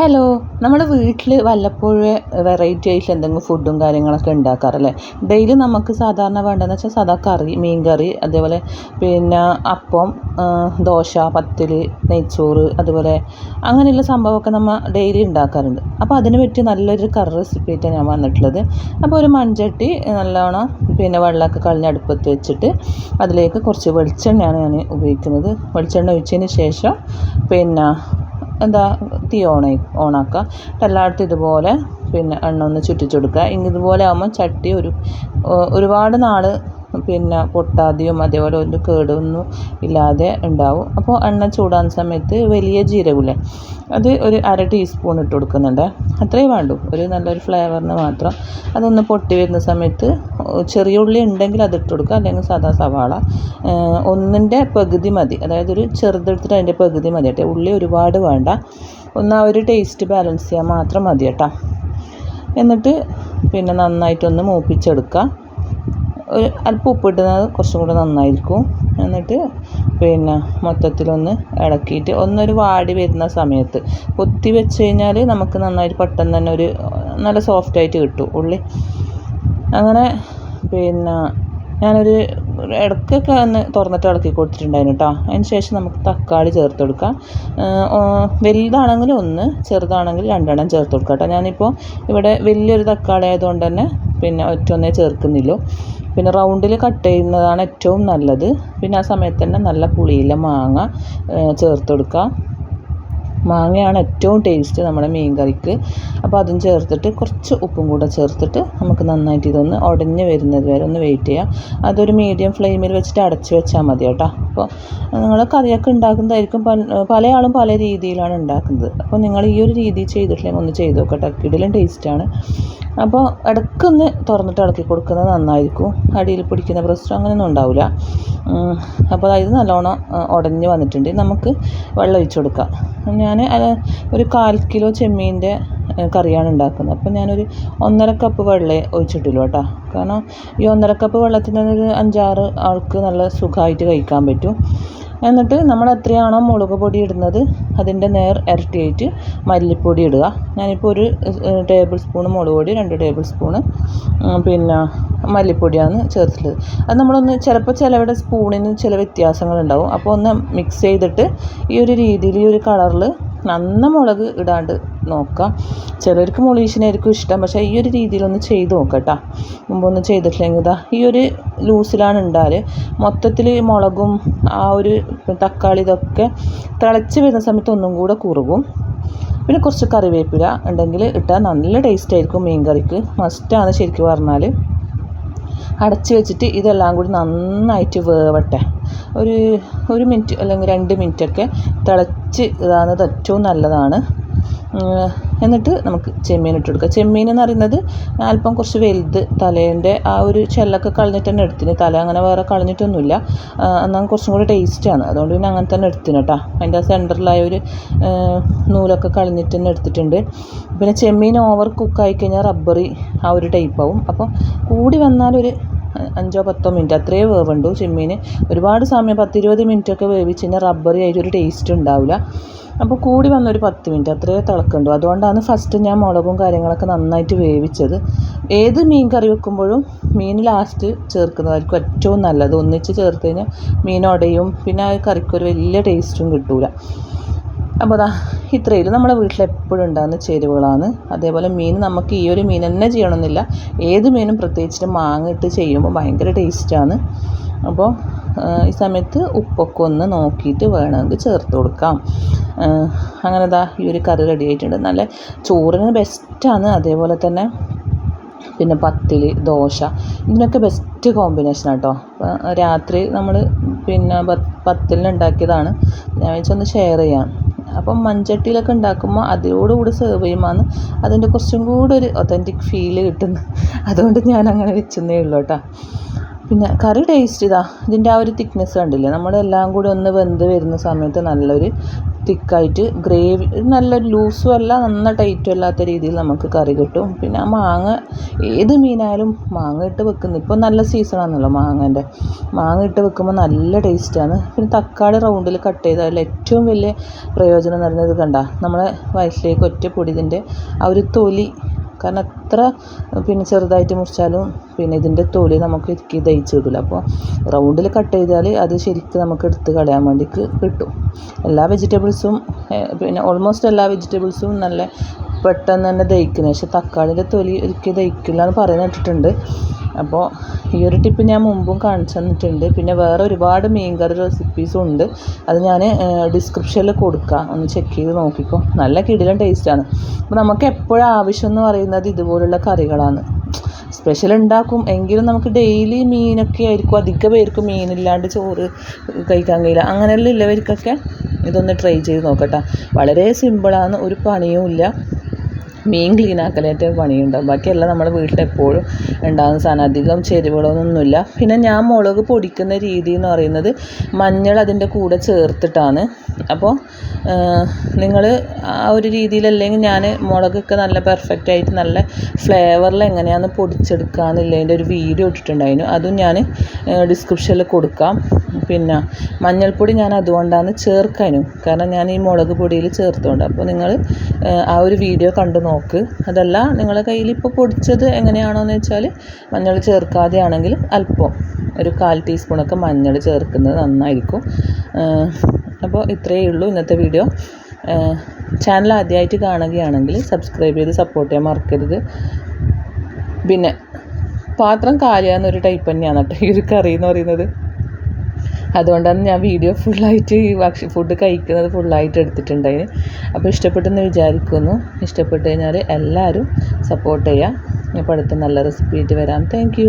Hello നമ്മുടെ വീട്ടിൽ വല്ലപ്പോഴും വെറൈറ്റി ആയിട്ട് എന്തെങ്കിലും ഫുഡും കാര്യങ്ങളൊക്കെ ഉണ്ടാക്കാറല്ലേ ഡെയിലി നമുക്ക് സാധാരണ വേണ്ടതെന്ന് വെച്ചാൽ സാധാ കറി മീൻ കറി അതേപോലെ പിന്നെ അപ്പം ദോശ പത്തിൽ നെയ്ച്ചോറ് അതുപോലെ അങ്ങനെയുള്ള സംഭവമൊക്കെ നമ്മൾ ഡെയിലി ഉണ്ടാക്കാറുണ്ട് അപ്പോൾ അതിന് പറ്റിയ നല്ലൊരു കറി റെസിപ്പി ഞാൻ വന്നിട്ടുള്ളത്. അപ്പോൾ ഒരു മൺചട്ടി നല്ലോണം പിന്നെ വെള്ളമൊക്കെ കളഞ്ഞ് അടുപ്പത്ത് വെച്ചിട്ട് അതിലേക്ക് കുറച്ച് വെളിച്ചെണ്ണയാണ് ഞാൻ ഉപയോഗിക്കുന്നത്. വെളിച്ചെണ്ണ ഒഴിച്ചതിന് ശേഷം പിന്നെ എന്താ തീ ഓൺ ഓണാക്കുക. എല്ലായിടത്തും ഇതുപോലെ പിന്നെ എണ്ണ ഒന്ന് ചുറ്റിച്ച് കൊടുക്കുക ഇതുപോലെ ആകുമ്പോൾ ചട്ടി ഒരു ഒരുപാട് നാൾ പിന്നെ പൊട്ടാതെയും അതേപോലെ ഒരു കേടൊന്നും ഇല്ലാതെ ഉണ്ടാവും. അപ്പോൾ എണ്ണ ചൂടാകുന്ന സമയത്ത് വലിയ ജീരകമില്ലേ അത് ഒരു അര ടീസ്പൂൺ ഇട്ട് കൊടുക്കുന്നുണ്ട്. അത്രയേ വേണ്ടൂ. ഒരു നല്ലൊരു ഫ്ലേവറിന് മാത്രം. അതൊന്ന് പൊട്ടി വരുന്ന സമയത്ത് ചെറിയ ഉള്ളി ഉണ്ടെങ്കിൽ അത് ഇട്ട് കൊടുക്കുക. അല്ലെങ്കിൽ സാധാ സവാള. ഒന്നിന്റെ പകുതി മതി. അതായത് ഒരു ചെറുതെടുത്തിട്ട് അതിന്റെ പകുതി മതി കേട്ടോ. ഉള്ളി ഒരുപാട് വേണ്ട. ഒന്ന് ആ ഒരു ടേസ്റ്റ് ബാലൻസ് ചെയ്യാൻ മാത്രം മതി കേട്ടോ. എന്നിട്ട് പിന്നെ നന്നായിട്ടൊന്ന് മൂപ്പിച്ചെടുക്കുക. ഒരു അല്പം ഉപ്പിടുന്നത് കുറച്ചും കൂടെ നന്നായിരിക്കും. എന്നിട്ട് പിന്നെ മൊത്തത്തിലൊന്ന് ഇളക്കിയിട്ട് ഒന്നൊരു വാടി വരുന്ന സമയത്ത് കൊത്തി വെച്ച് കഴിഞ്ഞാൽ നമുക്ക് നന്നായിട്ട് പെട്ടെന്ന് തന്നെ ഒരു നല്ല സോഫ്റ്റായിട്ട് കിട്ടും ഉള്ളി. അങ്ങനെ പിന്നെ ഞാനൊരു ഇടയ്ക്കൊക്കെ ഒന്ന് തുറന്നിട്ട് ഇളക്കി കൊടുത്തിട്ടുണ്ടായിരുന്നു കേട്ടോ അതിന് ശേഷം നമുക്ക് തക്കാളി ചേർത്ത് കൊടുക്കാം. വലുതാണെങ്കിൽ ഒന്ന് ചെറുതാണെങ്കിൽ രണ്ടെണ്ണം ചേർത്ത് കൊടുക്കാം കേട്ടോ ഞാനിപ്പോൾ ഇവിടെ വലിയൊരു തക്കാളി ആയതുകൊണ്ട് തന്നെ പിന്നെ ഒറ്റ ഒന്നേ ചേർക്കുന്നില്ല പിന്നെ റൗണ്ടിൽ കട്ട് ചെയ്യുന്നതാണ് ഏറ്റവും നല്ലത്. പിന്നെ ആ സമയത്ത് തന്നെ നല്ല പുളിയില മാങ്ങ ചേർത്ത് കൊടുക്കുക. മാങ്ങയാണ് ഏറ്റവും ടേസ്റ്റ് നമ്മുടെ മീൻ കറിക്ക്. അപ്പോൾ അതും ചേർത്തിട്ട് കുറച്ച് ഉപ്പും കൂടെ ചേർത്തിട്ട് നമുക്ക് നന്നായിട്ട് ഇതൊന്ന് ഉടഞ്ഞ് വരുന്നത് വരെ ഒന്ന് വെയിറ്റ് ചെയ്യാം. അതൊരു മീഡിയം ഫ്ലെയിമിൽ വെച്ചിട്ട് അടച്ച് വെച്ചാൽ മതി കേട്ടോ. അപ്പോൾ നിങ്ങൾ കറിയൊക്കെ ഉണ്ടാക്കുന്നതായിരിക്കും പല ആളും പല രീതിയിലാണ് ഉണ്ടാക്കുന്നത്. അപ്പോൾ നിങ്ങൾ ഈ ഒരു രീതി ചെയ്തിട്ടില്ലെങ്കിൽ ഒന്ന് ചെയ്ത് നോക്കട്ടെ. ഇടലും ടേസ്റ്റാണ് അപ്പോൾ ഇടയ്ക്കൊന്ന് തുറന്നിട്ട് ഇളക്കി കൊടുക്കുന്നത് നന്നായിരിക്കും. അടിയിൽ പിടിക്കുന്ന പ്രശ്നം അങ്ങനെയൊന്നും ഉണ്ടാവില്ല. അപ്പോൾ അതായത് നല്ലോണം ഉടഞ്ഞ് വന്നിട്ടുണ്ട്. നമുക്ക് വെള്ളം ഒഴിച്ച് കൊടുക്കാം. ഞാൻ ഒരു കാൽ കിലോ ചെമ്മീന്റെ കറിയാണ് ഉണ്ടാക്കുന്നത്. അപ്പോൾ ഞാനൊരു ഒന്നര കപ്പ് വെള്ളമേ ഒഴിച്ചിട്ടുള്ളൂ കേട്ടോ. കാരണം ഈ ഒന്നര കപ്പ് വെള്ളത്തിൽ ഒരു അഞ്ചാറ് ആൾക്ക് നല്ല സുഖമായിട്ട് കഴിക്കാൻ പറ്റും. എന്നിട്ട് നമ്മൾ എത്രയാണോ മുളക് പൊടി ഇടുന്നത് അതിന്റെ നേർ ഇരട്ടിയായിട്ട് മല്ലിപ്പൊടി ഇടുക. ഞാനിപ്പോൾ ഒരു ടേബിൾ സ്പൂൺ മുളക് പൊടി രണ്ട് ടേബിൾ സ്പൂണ് പിന്നെ മല്ലിപ്പൊടിയാണ് ചേർത്തിട്ടുള്ളത്. അത് നമ്മളൊന്ന് ചിലപ്പോൾ ചിലവിടെ സ്പൂണിന് ചില വ്യത്യാസങ്ങളുണ്ടാവും. അപ്പോൾ ഒന്ന് മിക്സ് ചെയ്തിട്ട് ഈ ഒരു രീതിയിൽ ഈ ഒരു കളറിൽ നന്ന മുളക് ഇടാണ്ട് നോക്കാം. ചിലർക്ക് മുളീശിനായിരിക്കും ഇഷ്ടം പക്ഷേ ഈ ഒരു രീതിയിലൊന്ന് ചെയ്ത് നോക്കാം കേട്ടോ മുമ്പൊന്നും ചെയ്തിട്ടില്ലെങ്കിൽ ഇതാ ഈ ഒരു ലൂസിലാണ് ഉണ്ടാൽ. മൊത്തത്തിൽ മുളകും ആ ഒരു തക്കാളി ഇതൊക്കെ തിളച്ച് വരുന്ന സമയത്ത് ഒന്നും കൂടെ കുറുകും. പിന്നെ കുറച്ച് കറിവേപ്പില ഉണ്ടെങ്കിൽ ഇട്ടാൽ നല്ല ടേസ്റ്റ് ആയിരിക്കും മീൻ കറിക്ക്. മസ്റ്റാണ് ശരിക്കും പറഞ്ഞാൽ അടച്ച് വെച്ചിട്ട് ഇതെല്ലാം കൂടി നന്നായിട്ട് വേവട്ടെ. ഒരു ഒരു മിനിറ്റ് അല്ലെങ്കിൽ രണ്ട് മിനിറ്റൊക്കെ തിളച്ച് ഇതാകുന്നത് ഏറ്റവും നല്ലതാണ്. എന്നിട്ട് നമുക്ക് ചെമ്മീൻ ഇട്ട് ചെമ്മീൻ എന്ന് പറയുന്നത് അല്പം കുറച്ച് വലുത് തലേന്റെ ആ ഒരു ചെല്ലൊക്കെ കളഞ്ഞിട്ട് തന്നെ എടുത്തിന്. തല അങ്ങനെ വേറെ കളഞ്ഞിട്ടൊന്നുമില്ല. എന്നാൽ കുറച്ചും കൂടി ടേസ്റ്റാണ് അതുകൊണ്ട് പിന്നെ അങ്ങനെ തന്നെ എടുത്തിന് കേട്ടോ. അതിന്റെ സെന്ററിലായ ഒരു നൂലൊക്കെ കളഞ്ഞിട്ട് തന്നെ എടുത്തിട്ടുണ്ട്. പിന്നെ ചെമ്മീൻ ഓവർ കുക്കായി കഴിഞ്ഞാൽ റബ്ബറി ആ ഒരു ടൈപ്പാവും അപ്പോൾ കൂടി വന്നാലൊരു അഞ്ചോ പത്തോ മിനിറ്റ് അത്രയേ വേവുണ്ടൂ ചെമ്മീൻ ഒരുപാട് സമയം പത്തിരുപത് മിനിറ്റൊക്കെ വേവിച്ച് കഴിഞ്ഞാൽ റബ്ബറി ആയിട്ടൊരു ടേസ്റ്റ് ഉണ്ടാവില്ല അപ്പോൾ കൂടി വന്നൊരു പത്ത് മിനിറ്റ് അത്രയേ തിളക്കുണ്ടു. അതുകൊണ്ടാണ് ഫസ്റ്റ് ഞാൻ മുളകും കാര്യങ്ങളൊക്കെ നന്നായിട്ട് വേവിച്ചത്. ഏത് മീൻ കറി വെക്കുമ്പോഴും മീൻ ലാസ്റ്റ് ചേർക്കുന്നതായിരിക്കും ഏറ്റവും നല്ലത്. ഒന്നിച്ച് ചേർത്ത് കഴിഞ്ഞാൽ മീൻ ഉടയും പിന്നെ ആ കറിക്കൊരു വലിയ ടേസ്റ്റും കിട്ടൂല. അപ്പോൾ അതാ ഇത്രയും നമ്മുടെ വീട്ടിൽ എപ്പോഴും ഉണ്ടാകുന്ന ചേരുവകളാണ്. അതേപോലെ മീൻ നമുക്ക് ഈ ഒരു മീൻ തന്നെ ചെയ്യണമെന്നില്ല ഏത് മീനും പ്രത്യേകിച്ചിട്ട് മാങ്ങ ഇട്ട് ചെയ്യുമ്പോൾ ഭയങ്കര ടേസ്റ്റാണ് അപ്പോൾ ഈ സമയത്ത് ഉപ്പൊക്കെ ഒന്ന് നോക്കിയിട്ട് വേണമെങ്കിൽ ചേർത്ത് കൊടുക്കാം. അങ്ങനെ ഇതാ ഈ ഒരു കറി റെഡി ആയിട്ടുണ്ട്. നല്ല ചോറിന് ബെസ്റ്റാണ് അതേപോലെ തന്നെ പിന്നെ പത്തിൽ ദോശ ഇതിനൊക്കെ ബെസ്റ്റ് കോമ്പിനേഷൻ കേട്ടോ രാത്രി നമ്മൾ പിന്നെ പത്തിലിന് ഉണ്ടാക്കിയതാണ്. ഞാൻ വെച്ചൊന്ന് ഷെയർ ചെയ്യാം. അപ്പം മൺചട്ടിയിലൊക്കെ ഉണ്ടാക്കുമ്പോൾ അതിനോടുകൂടി സെർവ് ചെയ്യുമ്പോൾ അതിന്റെ കുറച്ചും കൂടെ ഒരു ഒതന്റിക് ഫീൽ കിട്ടുന്നു അതുകൊണ്ട് ഞാൻ അങ്ങനെ വെച്ചെന്നേ ഉള്ളൂ കേട്ടോ. പിന്നെ കറി ടേസ്റ്റ് ഇതാ ഇതിന്റെ ആ ഒരു തിക്നെസ് കണ്ടില്ലേ? നമ്മളെല്ലാം കൂടി ഒന്ന് വെന്ത് വരുന്ന സമയത്ത് നല്ലൊരു തിക്കായിട്ട് ഗ്രേവി നല്ലൊരു ലൂസും അല്ല നന്ന ടൈറ്റും അല്ലാത്ത രീതിയിൽ നമുക്ക് കറി കിട്ടും. പിന്നെ ആ മാങ്ങ ഏത് മീനായാലും മാങ്ങ ഇട്ട് വെക്കുന്നു ഇപ്പോൾ നല്ല സീസണാണല്ലോ മാങ്ങേന്റെ മാങ്ങ ഇട്ട് വെക്കുമ്പോൾ നല്ല ടേസ്റ്റാണ് പിന്നെ തക്കാളി റൗണ്ടിൽ കട്ട് ചെയ്താൽ ഏറ്റവും വലിയ പ്രയോജനം എന്ന് പറയുന്നത് കണ്ട നമ്മളെ വയറ്റിലേക്ക് ഒറ്റ പൊടി ഇതിന്റെ ആ ഒരു തൊലി കാരണം എത്ര പിന്നെ ചെറുതായിട്ട് മുറിച്ചാലും പിന്നെ ഇതിന്റെ തൊലി നമുക്ക് ഇരിക്കി ദഹിച്ച് കിട്ടില്ല അപ്പോൾ റൗണ്ടിൽ കട്ട് ചെയ്താൽ അത് ശരിക്കും നമുക്ക് എടുത്ത് കളയാൻ വേണ്ടിക്ക് കിട്ടും. എല്ലാ വെജിറ്റബിൾസും പിന്നെ ഓൾമോസ്റ്റ് എല്ലാ വെജിറ്റബിൾസും നല്ല പെട്ടെന്ന് തന്നെ ദഹിക്കുന്നത് പക്ഷെ തക്കാളിയുടെ തൊലി ഒരിക്കലും ദഹിക്കില്ല എന്ന് പറയുന്നത് കേട്ടിട്ടുണ്ട്. അപ്പോൾ ഈ ഒരു ടിപ്പ് ഞാൻ മുമ്പും കാണിച്ചു തന്നിട്ടുണ്ട്. പിന്നെ വേറെ ഒരുപാട് മീൻകറി റെസിപ്പീസും ഉണ്ട്. അത് ഞാൻ ഡിസ്ക്രിപ്ഷനിൽ കൊടുക്കാം. ഒന്ന് ചെക്ക് ചെയ്ത് നോക്കിക്കോ. നല്ല കിടിലം ടേസ്റ്റാണ് അപ്പോൾ നമുക്ക് എപ്പോഴും ആവശ്യം എന്ന് പറയുന്നത് ഇതുപോലുള്ള കറികളാണ്. സ്പെഷ്യൽ ഉണ്ടാക്കും. എങ്കിലും നമുക്ക് ഡെയിലി മീനൊക്കെ ആയിരിക്കും. അധിക പേർക്ക് മീനില്ലാണ്ട് ചോറ് കഴിക്കാൻ കഴിയില്ല. അങ്ങനെയുള്ള ഉള്ളവർക്കൊക്കെ ഇതൊന്ന് ട്രൈ ചെയ്ത് നോക്കട്ടെ. വളരെ സിമ്പിളാണ് ഒരു പണിയും ഇല്ല. മീൻ ക്ലീൻ ആക്കലായിട്ട് പണിയുണ്ടാവും. ബാക്കിയെല്ലാം നമ്മുടെ വീട്ടിൽ എപ്പോഴും ഉണ്ടാകുന്ന സാധനം. അധികം ചേരുവകളൊന്നുമില്ല. പിന്നെ ഞാൻ മുളക് പൊടിക്കുന്ന രീതി എന്ന് പറയുന്നത് മഞ്ഞൾ അതിന്റെ കൂടെ ചേർത്തിട്ടാണ് അപ്പോൾ നിങ്ങൾ ആ ഒരു രീതിയിലല്ലെങ്കിൽ ഞാൻ മുളകൊക്കെ നല്ല പെർഫെക്റ്റ് ആയിട്ട് നല്ല ഫ്ലേവറിൽ എങ്ങനെയാന്ന് പൊടിച്ചെടുക്കുക എന്നുള്ളതിന്റെ ഒരു വീഡിയോ ഇട്ടിട്ടുണ്ടായിരുന്നു. അതും ഞാൻ ഡിസ്ക്രിപ്ഷനിൽ കൊടുക്കാം. പിന്നെ മഞ്ഞൾപ്പൊടി ഞാൻ അതുകൊണ്ടാണ് ചേർക്കാനും. കാരണം ഞാൻ ഈ മുളക് പൊടിയിൽ ചേർത്തുകൊണ്ട് അപ്പോൾ നിങ്ങൾ ആ ഒരു വീഡിയോ കണ്ടു നോക്ക്. അതല്ല നിങ്ങളുടെ കയ്യിൽ ഇപ്പോൾ പൊടിച്ചത് എങ്ങനെയാണോ എന്ന് വെച്ചാൽ മഞ്ഞൾ ചേർക്കാതെ ആണെങ്കിൽ അല്പം ഒരു കാൽ ടീസ്പൂണൊക്കെ മഞ്ഞൾ ചേർക്കുന്നത് നന്നായിരിക്കും. അപ്പോൾ ഇത്രയേ ഉള്ളൂ ഇന്നത്തെ വീഡിയോ. ചാനൽ ആദ്യമായിട്ട് കാണുകയാണെങ്കിൽ സബ്സ്ക്രൈബ് ചെയ്ത് സപ്പോർട്ട് ചെയ്യാൻ മറക്കരുത്. പിന്നെ പാത്രം കാലിയാന്നൊരു ടൈപ്പ് തന്നെയാണ് കേട്ടോ ഈ ഒരു കറി എന്ന് പറയുന്നത്. അതുകൊണ്ടാണ് ഞാൻ വീഡിയോ ഫുള്ളായിട്ട് ഈ ഭക്ഷ ഫുഡ് കഴിക്കുന്നത് ഫുള്ളായിട്ട് എടുത്തിട്ടുണ്ടായിന് അപ്പോൾ ഇഷ്ടപ്പെട്ടെന്ന് വിചാരിക്കുന്നു. ഇഷ്ടപ്പെട്ട് കഴിഞ്ഞാൽ എല്ലാവരും സപ്പോർട്ട് ചെയ്യുക. അപ്പോൾ അടുത്ത നല്ല റെസിപ്പി ആയിട്ട് വരാം. താങ്ക്